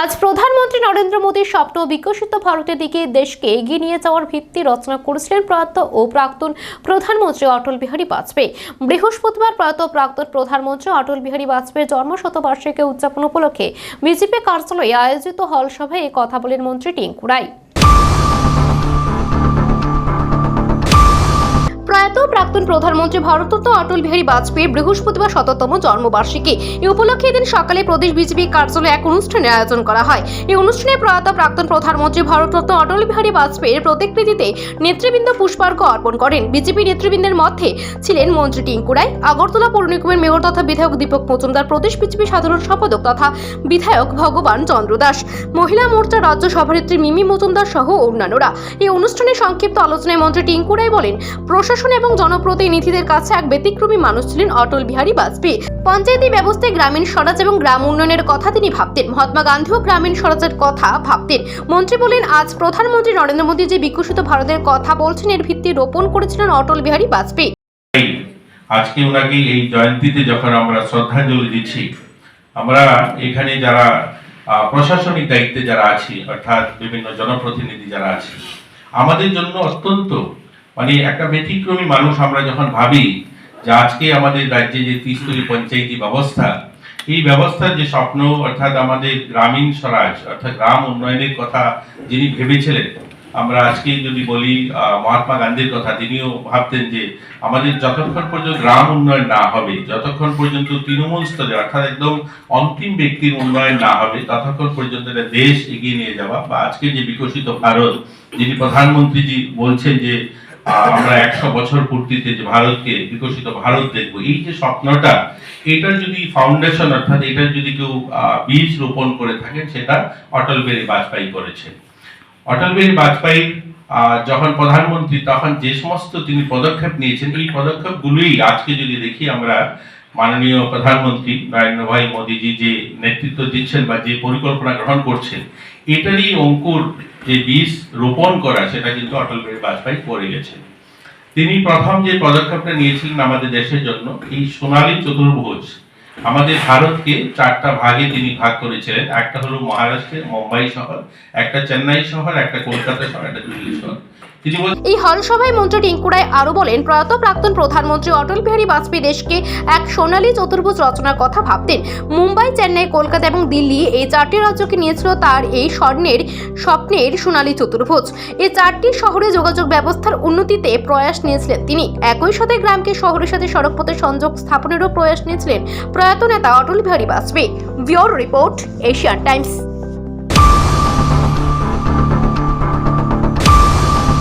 আজ প্রধানমন্ত্রী নরেন্দ্র মোদীর স্বপ্ন বিকশিত ভারতের দিকে দেশকে এগিয়ে নিয়ে যাওয়ার ভিত্তি রচনা করেছিলেন প্রয়াত ও প্রাক্তন প্রধানমন্ত্রী অটল বিহারী বাজপেয়ী। বৃহস্পতিবার প্রয়াত প্রাক্তন প্রধানমন্ত্রী অটল বিহারী বাজপেয়ীর জন্মশতবার্ষিকী উদযাপন উপলক্ষে বিজেপি কার্যালয়ে আয়োজিত হল সভায় কথা বলেন মন্ত্রী টিঙ্কু রায়। প্রয়াত প্রাক্তন প্রধানমন্ত্রী ভারতরত্ন অটল বিহারী বাজপেয়ীর বৃহস্পতিবার শততম জন্মবার্ষিকী। এই উপলক্ষে এদিন সকালে প্রদেশ বিজেপি কার্যালয়ে এক অনুষ্ঠানের আয়োজন করা হয়। এই অনুষ্ঠানে প্রয়াত প্রাক্তন প্রধানমন্ত্রী ভারতরত্ন অটল বিহারী বাজপেয়ীর প্রতিকৃতিতে নেতৃবৃন্দ পুষ্পার্ঘ অর্পণ করেন। বিজেপি নেতৃবৃন্দের মধ্যে ছিলেন মন্ত্রী টিঙ্কু রায়, আগরতলা পৌর নিগমের মেয়র তথা বিধায়ক দীপক মজুমদার, প্রদেশ বিজেপি সাধারণ সম্পাদক তথা বিধায়ক ভগবান চন্দ্র দাস, মহিলা মোর্চা রাজ্য সভানেত্রী মিমি মজুমদার সহ অন্যান্যরা। এই অনুষ্ঠানে সংক্ষিপ্ত আলোচনায় মন্ত্রী টিঙ্কু রায় বলেন, প্রশাসন এবং জনপ্রতিনিধিদের কাছে এক ব্যতিক্রমী মানুষ ছিলেন অটল বিহারী বাজপেয়ী। পঞ্চায়েতি ব্যবস্থায় গ্রামীণ স্বরাজ এবং গ্রাম উন্নয়নের কথা তিনি ভাবতেন। মহাত্মা গান্ধীও গ্রামীণ স্বরাজের কথা ভাবতেন। মন্ত্রী বলেন, আজ প্রধানমন্ত্রী নরেন্দ্র মোদী যে বিকশিত ভারতের কথা বলছেন, এর ভিত্তি রোপণ করেছিলেন অটল বিহারী বাজপেয়ী। আজকে ওনাকে এই জয়ন্তীতে যখন আমরা শ্রদ্ধাঞ্জলি দিচ্ছি, আমরা এখানে যারা প্রশাসনিক দায়িত্বে যারা আছি, অর্থাৎ বিভিন্ন জনপ্রতিনিধি যারা আছে, আমাদের জন্য অত্যন্ত মানে একটা ব্যতিক্রমী মানুষ আমরা যখন ভাবি যে আজকে আমাদের রাজ্যে যে ত্রিস্তরী পঞ্চায়েতি ব্যবস্থা, এই ব্যবস্থার যে স্বপ্ন, অর্থাৎ আমাদের গ্রামীণ স্বরাজ, অর্থাৎ গ্রাম উন্নয়নের কথা যিনি ভেবেছিলেন, আমরা আজকে যদি বলি মহাত্মা গান্ধীর কথা, তিনিও ভাবতেন যে আমাদের যতক্ষণ পর্যন্ত গ্রাম উন্নয়ন না হবে, যতক্ষণ পর্যন্ত তৃণমূল স্তরে, অর্থাৎ একদম অন্তিম ব্যক্তির উন্নয়ন না হবে, ততক্ষণ পর্যন্ত একটা দেশ এগিয়ে নিয়ে যাওয়া বা আজকে যে বিকশিত ভারত, যিনি প্রধানমন্ত্রীজি বলছেন যে আমরা একশো বছর পূর্তিতে যে ভারতকে, বিকশিত ভারত দেখব, এই যে স্বপ্নটা এটার যদি ফাউন্ডেশন অর্থাৎ এটার যদি কেউ বীজ রোপণ করে থাকেন, সেটা অটল বিহারী বাজপেয়ী করেছেন। অটল বিহারী বাজপেয়ী যখন প্রধানমন্ত্রী, তখন যে সমস্ত তিনি পদক্ষেপ নিয়েছেন, এই পদক্ষেপগুলোই আজকে যদি দেখি আমরা মাননীয় প্রধানমন্ত্রী নরেন্দ্র ভাই মোদীজি যে নেতৃত্ব দিচ্ছেন বা যে পরিকল্পনা গ্রহণ করছেন, এটারই অঙ্কুর যে বীজ রোপণ করা, সেটা কিন্তু অটল বিহারী বাজপেয়ী করে গেছেন। তিনি প্রথম যে পদক্ষেপটা নিয়েছিলেন আমাদের দেশের জন্য, এই সোনালী চতুর্ভুজ আমাদের ভারতকে চারটা ভাগে তিনি ভাগ করেছিলেন। একটা হলো মহারাষ্ট্রের মুম্বাই শহর, একটা চেন্নাই শহর, একটা কলকাতা শহর, একটা দিল্লি শহর। এই হল সভায় মন্ত্রী টিঙ্কু রায় আরও বলেন, প্রয়াত প্রাক্তন প্রধানমন্ত্রী অটল বিহারী বাজপেয়ী দেশকে এক সোনালী চতুর্ভুজ রচনার কথা ভাবতেন। মুম্বাই, চেন্নাই, কলকাতা এবং দিল্লি এই চারটি রাজ্যকে নিয়েছিল তার এই স্বর্ণের স্বপ্নের সোনালী চতুর্ভুজ। এই চারটি শহরে যোগাযোগ ব্যবস্থার উন্নতিতে প্রয়াস নিয়েছিলেন তিনি। একই সাথে গ্রামকে শহরের সাথে সড়কপথে সংযোগ স্থাপনেরও প্রয়াস নিয়েছিলেন প্রয়াত নেতা Atal Bihari Vajpayee bureau report Asian Times.